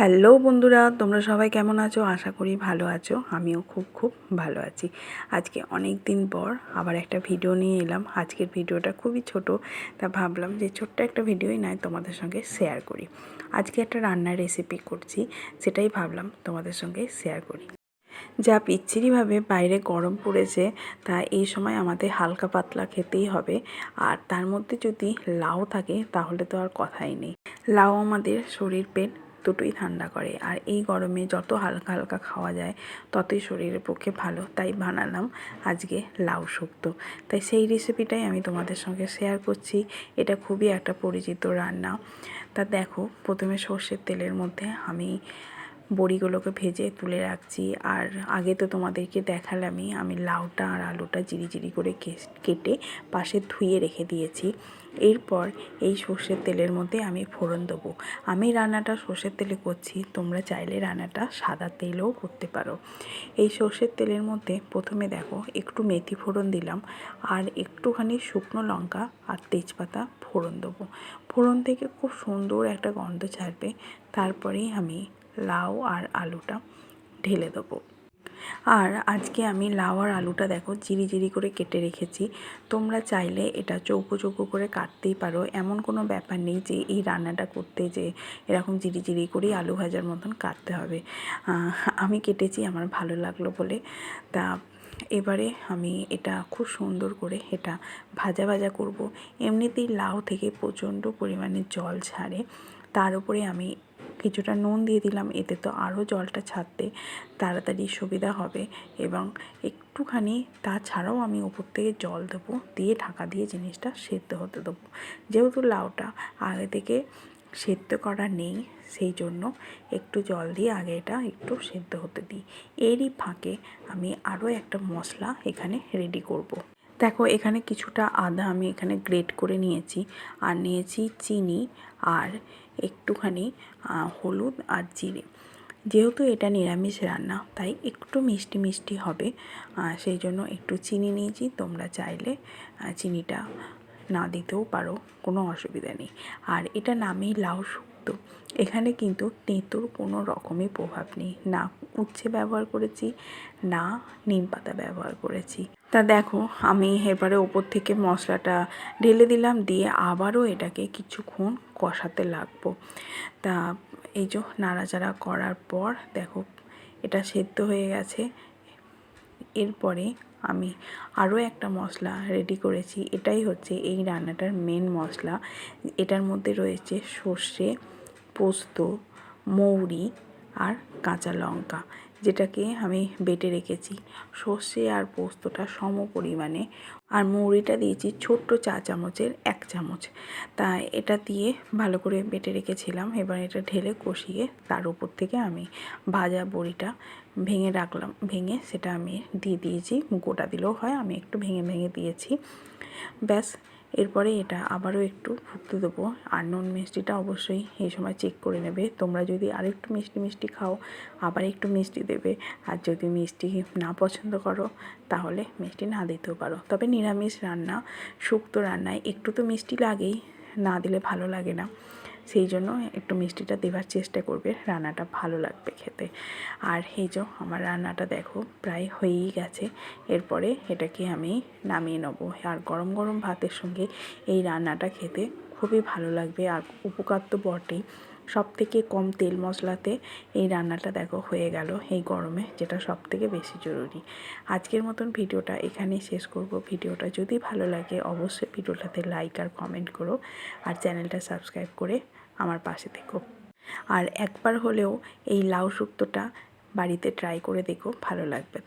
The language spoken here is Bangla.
হ্যালো বন্ধুরা, তোমরা সবাই কেমন আছো? আশা করি ভালো আছো। আমিও খুব খুব ভালো আছি। আজকে অনেক দিন পর আবার একটা ভিডিও নিয়ে এলাম। আজকের ভিডিওটা খুবই ছোট, তা ভাবলাম যে ছোট্ট একটা ভিডিওই নয়, তোমাদের সঙ্গে শেয়ার করি। আজকে একটা রান্নার রেসিপি করছি, সেটাই ভাবলাম তোমাদের সঙ্গে শেয়ার করি। যা পিচ্ছিরিভাবে বাইরে গরম পড়েছে, তা এই সময় আমাদের হালকা পাতলা খেতেই হবে। আর তার মধ্যে যদি লাউ থাকে, তাহলে তো আর কথাই নেই। লাউ আমাদের শরীর পেট দুটোই ঠান্ডা করে। আর এই গরমে যত হালকা হালকা খাওয়া যায়, ততই শরীরের পক্ষে ভালো। তাই বানালাম আজকে লাউ শুক্ত। তাই সেই রেসিপিটাই আমি তোমাদের সঙ্গে শেয়ার করছি। এটা খুবই একটা পরিচিত রান্না। তা দেখো, প্রথমে সর্ষের তেলের মধ্যে আমি বড়িগুলোকে ভেজে তুলে রাখছি। আর আগে তো তোমাদেরকে দেখালামই, আমি লাউটা আর আলুটা জিরি করে কেটে পাশে ধুয়ে রেখে দিয়েছি। এরপর এই সর্ষের তেলের মধ্যে আমি ফোড়ন দেবো। আমি রান্নাটা সর্ষের তেলে করছি, তোমরা চাইলে রান্নাটা সাদা তেলেও করতে পারো। এই সর্ষের তেলের মধ্যে প্রথমে দেখো, একটু মেথি ফোড়ন দিলাম আর একটুখানি শুকনো লঙ্কা আর তেজপাতা ফোড়ন দেবো। ফোড়ন থেকে খুব সুন্দর একটা গন্ধ ছাড়বে। তারপরেই আমি লাউ আর আলুটা ঢেলে দেবো। আর আজকে আমি লাউ আর আলুটা দেখো জিরি জিরি করে কেটে রেখেছি। তোমরা চাইলে এটা চৌকো চৌকো করে কাটতেই পারো। এমন কোনো ব্যাপার নেই যে এই রান্নাটা করতে যে এরকম জিরি জিরি করেই আলু ভাজার মতন কাটতে হবে। আমি কেটেছি, আমার ভালো লাগল বলে। তা এবারে আমি এটা খুব সুন্দর করে এটা ভাজা ভাজা করব। এমনিতেই লাউ থেকে প্রচণ্ড পরিমাণে জল ছাড়ে। তার উপরে আমি কিছুটা নুন দিয়ে দিলাম, এতে তো আরও জলটা ছাড়তে তাড়াতাড়ি সুবিধা হবে। এবং একটুখানি তাছাড়াও আমি উপর থেকে জল দেবো, দিয়ে ঢাকা দিয়ে জিনিসটা সেদ্ধ হতে দেবো। যেহেতু লাউটা আগে থেকে সেদ্ধ করা নেই, সেই জন্য একটু জল দিয়ে আগে এটা একটু সেদ্ধ হতে দিই। এরই ফাঁকে আমি আরও একটা মশলা এখানে রেডি করব। দেখো, এখানে কিছুটা আদা আমি এখানে গ্রেট করে নিয়েছি। আর নিয়েছি চিনি আর একটুখানি হলুদ আর জিরে। যেহেতু এটা নিরামিষ রান্না, তাই একটু মিষ্টি মিষ্টি হবে। সেই জন্য একটু চিনি নিয়েছি। তোমরা চাইলে চিনিটা না দিতেও পারো, কোনো অসুবিধা নেই। আর এটা নামেই লাউ শুক্তো। এখানে কিন্তু তেঁতুর কোনো রকমই প্রভাব নেই। না উচ্ছে ব্যবহার করেছি, না নিম পাতা ব্যবহার করেছি। তা দেখো, আমি এবারে ওপর থেকে মশলাটা ঢেলে দিলাম, দিয়ে আবারও এটাকে কিছুক্ষণ কষাতে লাগবো। তা এই যে নাড়াচাড়া করার পর, দেখো, এটা সেদ্ধ হয়ে গেছে। এরপরে আমি আরও একটা মশলা রেডি করেছি। এটাই হচ্ছে এই রান্নাটার মেন মশলা। এটার মধ্যে রয়েছে সর্ষে, পোস্ত, মৌরি আর কাঁচা লঙ্কা। যেটাকে আমি বেটে রেখেছি। সর্ষে আর পোস্তটা সম পরিমাণে। আর মৌরিটা দিয়েছি ছোট্ট চা চামচের এক চামচ। তা এটা দিয়ে ভালো করে বেটে রেখেছিলাম। এবার এটা ঢেলে কষিয়ে তার উপর থেকে আমি ভাজা বড়িটা ভেঙে রাখলাম। ভেঙে সেটা আমি দিয়ে দিয়েছি। গোটা দিলেও হয়, আমি একটু ভেঙে ভেঙে দিয়েছি। ব্যাস এরপরে এটা আবারও একটু ফুটতে দেবো। আর নুন মিষ্টিটা অবশ্যই এই সময় চেক করে নেবে। তোমরা যদি আর একটু মিষ্টি মিষ্টি খাও, আবার একটু মিষ্টি দেবে। আর যদি মিষ্টি না পছন্দ করো, তাহলে মিষ্টি না দিতেও পারো। তবে নিরামিষ রান্না, শুক্তো রান্নায় একটু তো মিষ্টি লাগেই, না দিলে ভালো লাগে না। সেই জন্য একটু মিষ্টিটা দেওয়ার চেষ্টা করবে। রান্নাটা ভালো লাগবে খেতে। আর এই যে আমার রান্নাটা দেখো, প্রায় হয়েই গেছে। এরপরে এটাকে আমি নামিয়ে নেব। আর গরম গরম ভাতের সঙ্গে এই রান্নাটা খেতে খুবই ভালো লাগবে। আর উপকার তো বটেই। সব থেকে কম তেল মশলাতে এই রান্নাটা দেখো হয়ে গেল এই গরমে, যেটা সব থেকে বেশি জরুরি। আজকের মতন ভিডিওটা এখানেই শেষ করব। ভিডিওটা যদি ভালো লাগে অবশ্যই ভিডিওটাতে লাইক আর কমেন্ট করো আর চ্যানেলটা সাবস্ক্রাইব করে আমার পাশে থেকো। আর একবার হলেও এই লাউ শুক্তোটা বাড়িতে ট্রাই করে দেখো, ভালো লাগবে